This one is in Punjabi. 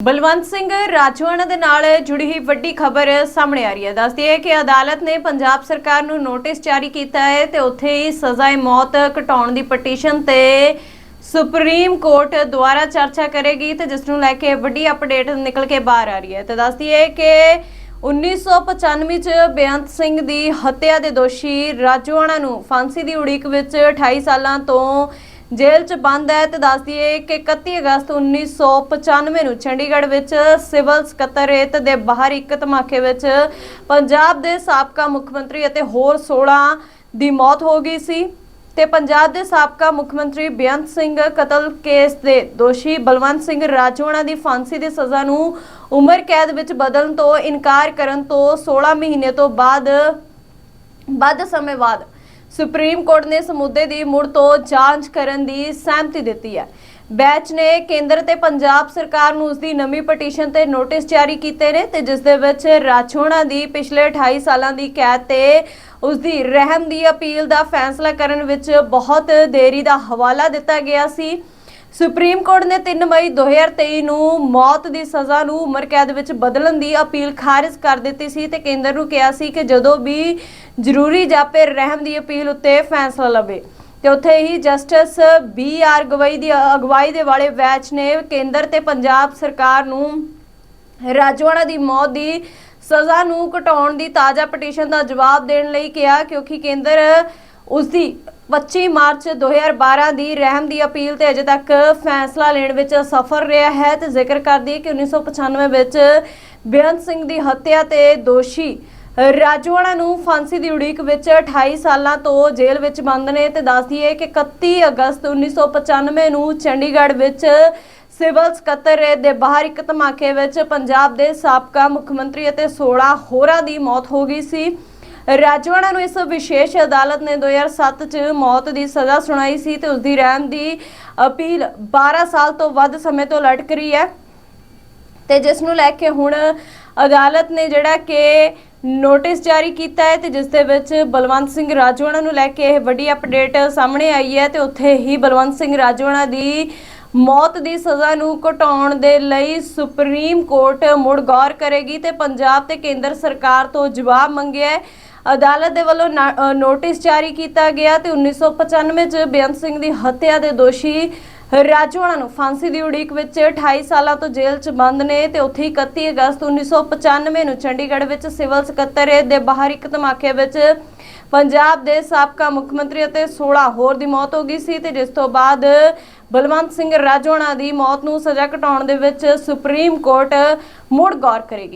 ਬਲਵੰਤ ਸਿੰਘ ਰਾਜਵਾਨਾ ਦੇ ਨਾਲ ਜੁੜੀ ਹੋਈ ਵੱਡੀ ਖਬਰ ਸਾਹਮਣੇ ਆ ਰਹੀ ਹੈ। ਦੱਸਦੀ ਹੈ ਕਿ ਅਦਾਲਤ ਨੇ ਪੰਜਾਬ ਸਰਕਾਰ ਨੂੰ ਨੋਟਿਸ ਜਾਰੀ ਕੀਤਾ ਹੈ ਤੇ ਉੱਥੇ ਹੀ ਸਜ਼ਾਏ ਮੌਤ ਘਟਾਉਣ ਦੀ ਪਟੀਸ਼ਨ ਤੇ ਸੁਪਰੀਮ ਕੋਰਟ ਦੁਆਰਾ ਚਰਚਾ ਕਰੇਗੀ ਤੇ ਜਿਸ ਨੂੰ ਲੈ ਕੇ ਵੱਡੀ ਅਪਡੇਟ ਨਿਕਲ ਕੇ ਬਾਹਰ ਆ ਰਹੀ ਹੈ। ਤੇ ਦੱਸਦੀ ਹੈ ਕਿ 1995 ਚ ਬੇਅੰਤ ਸਿੰਘ ਦੀ ਹੱਤਿਆ ਦੇ ਦੋਸ਼ੀ ਰਾਜਵਾਨਾ ਨੂੰ ਫਾਂਸੀ ਦੀ ਉਡੀਕ ਵਿੱਚ 28 ਸਾਲਾਂ ਤੋਂ ਜੇਲ੍ਹ 'ਚ ਬੰਦ ਹੈ ਤੇ ਦੱਸਦੀ ਹੈ ਕਿ 31 ਅਗਸਤ 1995 ਨੂੰ ਚੰਡੀਗੜ੍ਹ ਵਿੱਚ ਸਿਵਲ ਸਕੱਤਰੇਤ ਦੇ ਬਾਹਰ ਇੱਕ ਧਮਾਕੇ ਵਿੱਚ ਪੰਜਾਬ ਦੇ ਸਾਬਕਾ ਮੁੱਖ ਮੰਤਰੀ ਅਤੇ ਹੋਰ 16 ਦੀ ਮੌਤ ਹੋ ਗਈ ਸੀ ਤੇ ਪੰਜਾਬ ਦੇ ਸਾਬਕਾ ਮੁੱਖ ਮੰਤਰੀ ਬੇਅੰਤ ਸਿੰਘ ਕਤਲ ਕੇਸ ਦੇ ਦੋਸ਼ੀ ਬਲਵੰਤ ਸਿੰਘ ਰਾਜੋਣਾ ਦੀ ਫਾਂਸੀ ਦੀ ਸਜ਼ਾ ਨੂੰ ਉਮਰ ਕੈਦ ਵਿੱਚ ਬਦਲਣ ਤੋਂ ਇਨਕਾਰ ਕਰਨ ਤੋਂ 16 ਮਹੀਨੇ ਤੋਂ ਬਾਅਦ, ਵੱਧ ਸਮੇਂ ਬਾਅਦ ਸੁਪਰੀਮ ਕੋਰਟ ਨੇ ਇਸ ਮੁੱਦੇ ਦੀ ਮੁੜ ਤੋਂ ਜਾਂਚ ਕਰਨ ਦੀ ਸਹਿਮਤੀ ਦਿੱਤੀ ਹੈ। ਬੈਚ ਨੇ ਕੇਂਦਰ ਤੇ ਪੰਜਾਬ ਸਰਕਾਰ ਨੂੰ ਉਸ ਦੀ ਨਵੀਂ ਪਟੀਸ਼ਨ ਤੇ ਨੋਟਿਸ ਜਾਰੀ ਕੀਤੇ ਨੇ ਤੇ ਜਿਸ ਦੇ ਵਿੱਚ ਰਾਛੋਣਾ ਦੀ ਪਿਛਲੇ 28 ਸਾਲਾਂ ਦੀ ਕੈਦ ਤੇ ਉਸ ਦੀ ਰਹਿਮ ਦੀ ਅਪੀਲ ਦਾ ਫੈਸਲਾ ਕਰਨ ਵਿੱਚ ਬਹੁਤ ਦੇਰੀ ਦਾ ਹਵਾਲਾ ਦਿੱਤਾ ਗਿਆ ਸੀ। ਸੁਪਰੀਮ ਕੋਰਟ ਨੇ 3 ਮਈ 2023 ਨੂੰ ਮੌਤ ਦੀ ਸਜ਼ਾ ਨੂੰ ਉਮਰ ਕੈਦ ਵਿੱਚ ਬਦਲਣ ਦੀ ਅਪੀਲ ਖਾਰਜ ਕਰ ਦਿੱਤੀ ਸੀ ਤੇ ਕੇਂਦਰ ਨੂੰ ਕਿਹਾ ਸੀ ਕਿ ਜਦੋਂ ਵੀ ਜ਼ਰੂਰੀ ਜਾਪੇ ਰਹਿਮ ਦੀ ਅਪੀਲ ਉੱਤੇ ਫੈਸਲਾ ਲਵੇ। ਤੇ ਉੱਥੇ ਹੀ ਜਸਟਿਸ ਬੀ ਆਰ ਗਵਈ ਦੀ ਅਗਵਾਈ ਦੇ ਵਾਲੇ ਬੈਚ ਨੇ ਕੇਂਦਰ ਤੇ ਪੰਜਾਬ ਸਰਕਾਰ ਨੂੰ ਰਾਜਵਾਨਾ ਦੀ ਮੌਤ ਦੀ ਸਜ਼ਾ ਨੂੰ ਘਟਾਉਣ ਦੀ ਤਾਜ਼ਾ ਪਟੀਸ਼ਨ ਦਾ ਜਵਾਬ ਦੇਣ ਲਈ ਕਿਹਾ, ਕਿਉਂਕਿ ਕੇਂਦਰ ਉਸ ਦੀ 25 ਮਾਰਚ 2012 ਦੀ ਰਹਿਮ ਦੀ ਅਪੀਲ ਤੇ ਅਜੇ ਤੱਕ ਫੈਸਲਾ ਲੈਣ ਵਿੱਚ ਸਫਲ ਰਿਹਾ ਹੈ ਤੇ ਜ਼ਿਕਰ ਕਰਦੀ ਹੈ ਕਿ 1995 ਵਿੱਚ ਬੇਅੰਤ ਸਿੰਘ ਦੀ ਹੱਤਿਆ ਤੇ ਦੋਸ਼ੀ ਰਾਜਵਾਣਾ ਨੂੰ ਫਾਂਸੀ ਦੀ ਉਡੀਕ ਵਿੱਚ 28 ਸਾਲਾਂ ਤੋਂ ਜੇਲ੍ਹ ਵਿੱਚ ਬੰਦ ਨੇ ਤੇ ਦੱਸਦੀ ਹੈ ਕਿ 31 ਅਗਸਤ 1995 ਨੂੰ ਚੰਡੀਗੜ੍ਹ ਵਿੱਚ ਸਿਵਲ ਸਕੱਤਰ ਦੇ ਬਾਹਰ ਇੱਕ ਧਮਾਕੇ ਵਿੱਚ ਪੰਜਾਬ ਦੇ ਸਾਬਕਾ ਮੁੱਖ ਮੰਤਰੀ ਅਤੇ 16 ਹੋਰਾਂ ਦੀ ਮੌਤ ਹੋ ਗਈ ਸੀ। ਰਾਜਵਾਨਾ ਨੂੰ ਇਸ ਵਿਸ਼ੇਸ਼ ਅਦਾਲਤ ਨੇ 2007 ਚ ਮੌਤ ਦੀ ਸਜ਼ਾ ਸੁਣਾਈ ਸੀ ਤੇ ਉਸ ਦੀ ਰਹਿਮ ਦੀ ਅਪੀਲ 12 ਸਾਲ ਤੋਂ ਵੱਧ ਸਮੇਂ ਤੋਂ ਲਟਕ ਰਹੀ ਹੈ। ਤੇ ਜਿਸ ਨੂੰ ਲੈ ਕੇ ਹੁਣ ਅਦਾਲਤ ਨੇ ਜਿਹੜਾ ਕਿ ਨੋਟਿਸ ਜਾਰੀ ਕੀਤਾ ਹੈ ਤੇ ਜਿਸ ਦੇ ਵਿੱਚ ਬਲਵੰਤ ਸਿੰਘ ਰਾਜਵਾਣਾ ਨੂੰ ਲੈ ਕੇ ਇਹ ਵੱਡੀ ਅਪਡੇਟ ਸਾਹਮਣੇ ਆਈ ਹੈ ਤੇ ਉੱਥੇ ਹੀ ਬਲਵੰਤ ਸਿੰਘ ਰਾਜਵਾਣਾ ਦੀ ਮੌਤ ਦੀ ਸਜ਼ਾ ਨੂੰ ਘਟਾਉਣ ਦੇ ਲਈ ਸੁਪਰੀਮ ਕੋਰਟ ਮੁੜ ਗੌਰ ਕਰੇਗੀ ਤੇ ਪੰਜਾਬ ਤੇ ਕੇਂਦਰ ਸਰਕਾਰ ਤੋਂ ਜਵਾਬ ਮੰਗਿਆ ਹੈ। ਅਦਾਲਤ ਦੇ ਵੱਲੋਂ ਨਾ- ਨੋਟਿਸ ਜਾਰੀ ਕੀਤਾ ਗਿਆ ਤੇ 1995 ਚ ਬੇਅੰਤ ਸਿੰਘ ਦੀ ਹੱਤਿਆ ਦੇ ਦੋਸ਼ੀ ਰਾਜਵਾਨਾ ਨੂੰ ਫਾਂਸੀ ਦੀ ਉਡੀਕ ਵਿੱਚ 28 ਸਾਲਾਂ ਤੋਂ ਜੇਲ੍ਹ 'ਚ ਬੰਦ ਨੇ ਤੇ ਉੱਥੇ ਹੀ 31 ਅਗਸਤ 1995 ਨੂੰ ਚੰਡੀਗੜ੍ਹ ਵਿੱਚ ਸਿਵਲ ਸਕੱਤਰ ਦੇ ਬਾਹਰ ਇੱਕ ਧਮਾਕੇ ਵਿੱਚ ਪੰਜਾਬ ਦੇ ਸਾਬਕਾ ਮੁੱਖ ਮੰਤਰੀ ਅਤੇ 16 ਹੋਰ ਦੀ ਮੌਤ ਹੋ ਗਈ ਸੀ ਤੇ ਜਿਸ ਤੋਂ ਬਾਅਦ ਬਲਵੰਤ ਸਿੰਘ ਰਾਜੋਣਾ ਦੀ ਮੌਤ ਨੂੰ ਸਜ਼ਾ ਘਟਾਉਣ ਦੇ ਵਿੱਚ ਸੁਪਰੀਮ ਕੋਰਟ ਮੁੜ ਗੌਰ ਕਰੇਗੀ।